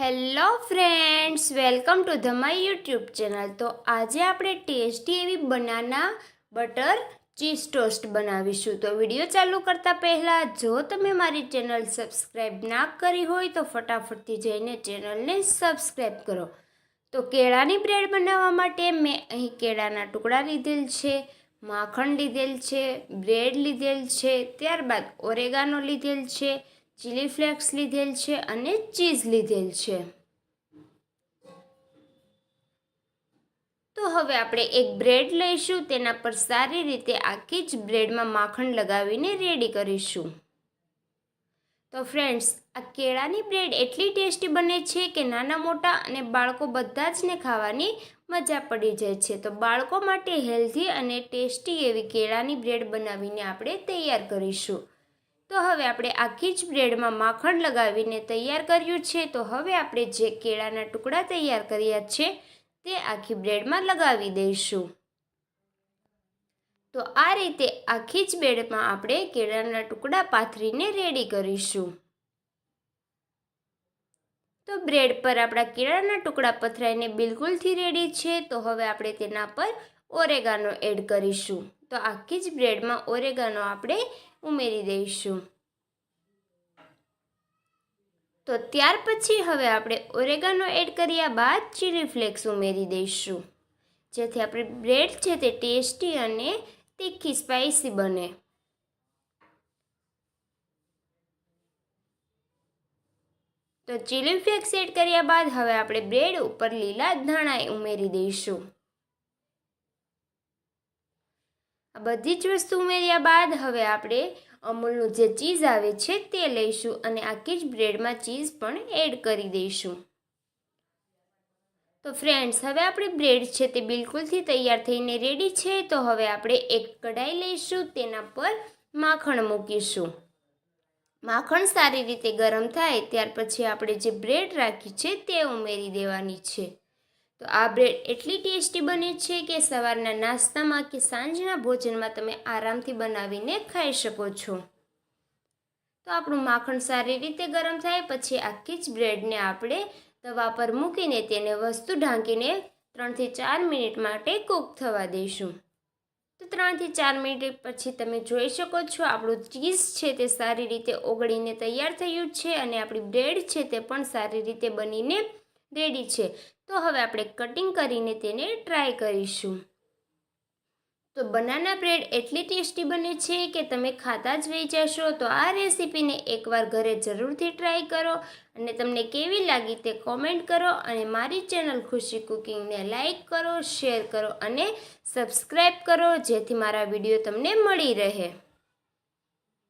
Hello friends, welcome to the my YouTube channel. તો આજે આપણે ટેસ્ટી એવી બનાના બટર ચીઝ ટોસ્ટ બનાવીશું. તો વીડિયો ચાલુ કરતાં પહેલાં, જો તમે મારી ચેનલ સબસ્ક્રાઈબ ના કરી હોય, તો ફટાફટથી જઈને ચેનલને સબસ્ક્રાઈબ કરો. તો કેળાની બ્રેડ બનાવવા માટે મેં અહીં કેળાના ટુકડા લીધેલ છે, માખણ લીધેલ છે, બ્રેડ લીધેલ છે, ત્યારબાદ ઓરેગાનો લીધેલ છે ચીલી ફ્લેક્સ લીધેલ છે અને ચીઝ લીધેલ છે. તો હવે આપણે એક બ્રેડ લઈશું, તેના પર સારી રીતે આખી જ બ્રેડમાં માખણ લગાવીને રેડી કરીશું. તો ફ્રેન્ડ્સ, આ કેળાની બ્રેડ એટલી ટેસ્ટી બને છે કે નાના મોટા અને બાળકો બધા જ ને ખાવાની મજા પડી જાય છે. તો બાળકો માટે હેલ્ધી અને ટેસ્ટી એવી કેળાની બ્રેડ બનાવીને આપણે તૈયાર કરીશું. તો હવે આપણે આખી જ બ્રેડમાં માખણ લગાવીને તૈયાર કર્યું છે. તો હવે આપણે જે કેળાના ટુકડા તૈયાર કર્યા છે તે આખી બ્રેડમાં લગાવી દઈશું. તો આ રીતે આખી જ બ્રેડમાં આપણે કેળાના ટુકડા પાથરીને રેડી કરીશું. તો બ્રેડ પર આપણા કેળાના ટુકડા પથરાઈને બિલકુલથી રેડી છે. તો હવે આપણે તેના પર ઓરેગાનો એડ કરીશું. તો આખી જ બ્રેડમાં ઓરેગાનો આપણે ઉમેરી દઈશું. તો ત્યાર પછી હવે આપણે ઓરેગાનો એડ કર્યા બાદ ચીલી ફ્લેક્સ ઉમેરી દઈશું. જેથી આપણી બ્રેડ છે તે ટેસ્ટી અને તીખી સ્પાઇસી બને. તો ચીલી ફ્લેક્સ એડ કર્યા બાદ હવે આપણે બ્રેડ ઉપર લીલા ધાણા ઉમેરી દઈશું. આ બધી જ વસ્તુ ઉમેર્યા બાદ હવે આપણે અમૂલનું જે ચીઝ આવે છે તે લઈશું અને આખી જ બ્રેડમાં ચીઝ પણ એડ કરી દઈશું. તો ફ્રેન્ડ્સ હવે આપણી બ્રેડ છે તે બિલકુલથી તૈયાર થઈને રેડી છે, તો હવે આપણે એક કઢાઈ લઈશું, તેના પર માખણ મૂકીશું. માખણ સારી રીતે ગરમ થાય, ત્યાર પછી આપણે જે બ્રેડ રાખી છે તે ઉમેરી દેવાની છે. તો આ બ્રેડ એટલી ટેસ્ટી બને છે કે સવારના નાસ્તામાં કે સાંજના ભોજનમાં તમે આરામથી બનાવીને ખાઈ શકો છો. તો આપણું માખણ સારી રીતે ગરમ થાય, પછી આખી જ બ્રેડને આપણે તવા પર મૂકીને તેને વસ્તુ ઢાંકીને ત્રણથી ચાર મિનિટ માટે કૂક થવા દઈશું. તો ત્રણથી ચાર મિનિટ પછી તમે જોઈ શકો છો આપણું ચીઝ છે તે સારી રીતે ઓગળીને તૈયાર થયું છે અને આપણી બ્રેડ છે તે પણ સારી રીતે બનીને રેડી છે. તો હવે આપણે કટિંગ કરીને તેને ટ્રાય કરીશું. તો બનાના બ્રેડ એટલી ટેસ્ટી બને છે કે તમે ખાતા જ વહી જશો. તો આ રેસીપીને એકવાર ઘરે જરૂરથી ટ્રાય કરો અને તમને કેવી લાગી તે કોમેન્ટ કરો અને મારી ચેનલ ખુશી કુકિંગને લાઇક કરો, શેર કરો અને સબસ્ક્રાઈબ કરો જેથી મારા વીડિયો તમને મળી રહે.